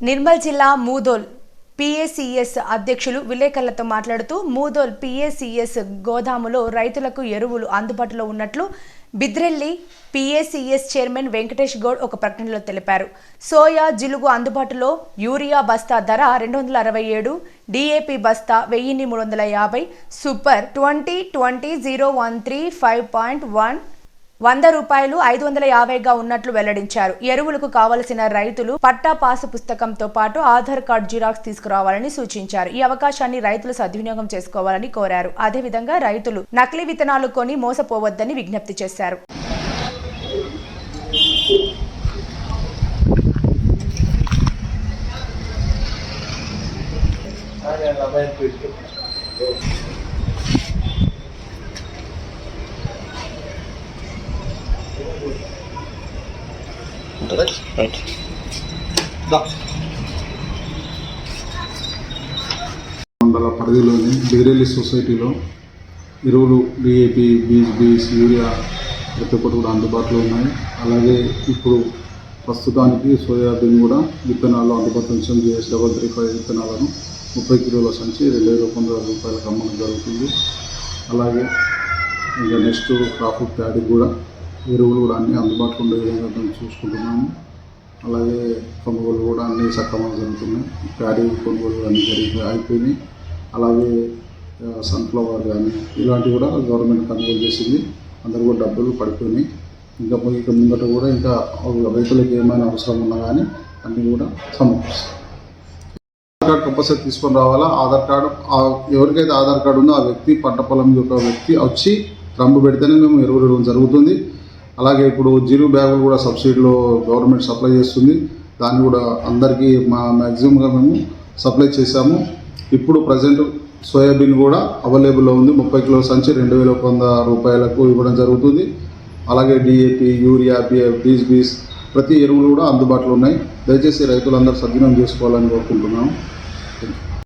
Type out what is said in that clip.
నిర్మల్ జిల్లా మూదోల్ పిఏసిఎస్ అధ్యక్షులు విలేకరులతో మాట్లాడుతూ మూదోల్ పిఏసిఎస్ గోదాములో రైతులకు ఎరువులు అందుబాటులో ఉన్నట్లు బిద్రెల్లి పిఏసిఎస్ చైర్మన్ వెంకటేష్ గౌడ్ ఒక ప్రకటనలో తెలిపారు. సోయా జిలుగు అందుబాటులో యూరియా బస్తా ధర రెండు వందల అరవై ఏడు డిఏపి బస్తా వెయ్యిన్ని మూడు వందల యాభై super twenty twenty zero one three five point one వంద రూపాయలు ఐదు వందల యాభైగా ఉన్నట్లు వెల్లడించారు. ఎరువులకు కావలసిన రైతులు పట్టా పాసు పుస్తకంతో పాటు ఆధార్ కార్డు జిరాక్స్ తీసుకురావాలని సూచించారు. ఈ అవకాశాన్ని రైతులు సద్వినియోగం చేసుకోవాలని కోరారు. అదేవిధంగా రైతులు నకిలీ విత్తనాలు కొని మోసపోవద్దని విజ్ఞప్తి చేశారు. రైట్ మండల పరిధిలోని బిగిరెల్లి సొసైటీలో ఎరువులు డిఏపి బీజ్ బీస్ యూరియా ప్రతి ఒక్కటి కూడా అందుబాటులో ఉన్నాయి. అలాగే ఇప్పుడు ప్రస్తుతానికి సోయాబీన్ కూడా విత్తనాలు అందుబాటులో ఉంచాం జిఎస్ డబల్ త్రీ ఫైవ్ విత్తనాలను ముప్పై కిలోల సంచి రెండు వేల వందల రూపాయలకు అమ్మడం జరుగుతుంది. అలాగే ఇంకా నెక్స్ట్ క్రాప్ ప్యాడీ కూడా ఎరువులు కూడా అన్నీ అందుబాటులో ఉండే విధంగా మేము చూసుకుంటున్నాము. అలాగే కొనుగోలు కూడా అన్నీ సక్రమంగా జరుగుతున్నాయి. ప్యాడీ కొనుగోలు అన్నీ జరిగి అయిపోయినాయి. అలాగే సన్ఫ్లవర్ కానీ ఇలాంటివి కూడా గవర్నమెంట్ కొనుగోలు చేసింది. అందరు కూడా డబ్బులు పడిపోయినాయి. ఇంకా ఇక ముందట కూడా ఇంకా రైతులకు ఏమైనా అవసరం ఉన్నా కానీ అన్నీ కూడా సమర్పిస్తాం ఆధార్ కార్డు కంపల్సరీ తీసుకొని రావాలా? ఆధార్ కార్డు ఎవరికైతే ఆధార్ కార్డు ఉందో ఆ వ్యక్తి పంట పొలం యొక్క వ్యక్తి వచ్చి రంపు పెడితేనే మేము ఎరువులు జరుగుతుంది. అలాగే ఇప్పుడు జీరో బ్యాగులు కూడా సబ్సిడీలో గవర్నమెంట్ సప్లై చేస్తుంది. దాన్ని కూడా అందరికీ మా మ్యాక్సిమంగా మేము సప్లై చేశాము. ఇప్పుడు ప్రజెంట్ సోయాబీన్ కూడా అవైలబుల్లో ఉంది. ముప్పై కిలో సంచి రెండు వేల ఒక వంద రూపాయలకు ఇవ్వడం జరుగుతుంది. అలాగే డిఏపి యూరియా బిఎఫ్ బీస్ బీస్ ప్రతి ఎరువులు కూడా అందుబాటులో ఉన్నాయి. దయచేసి రైతులందరూ సద్వినియోగం చేసుకోవాలని కోరుకుంటున్నాము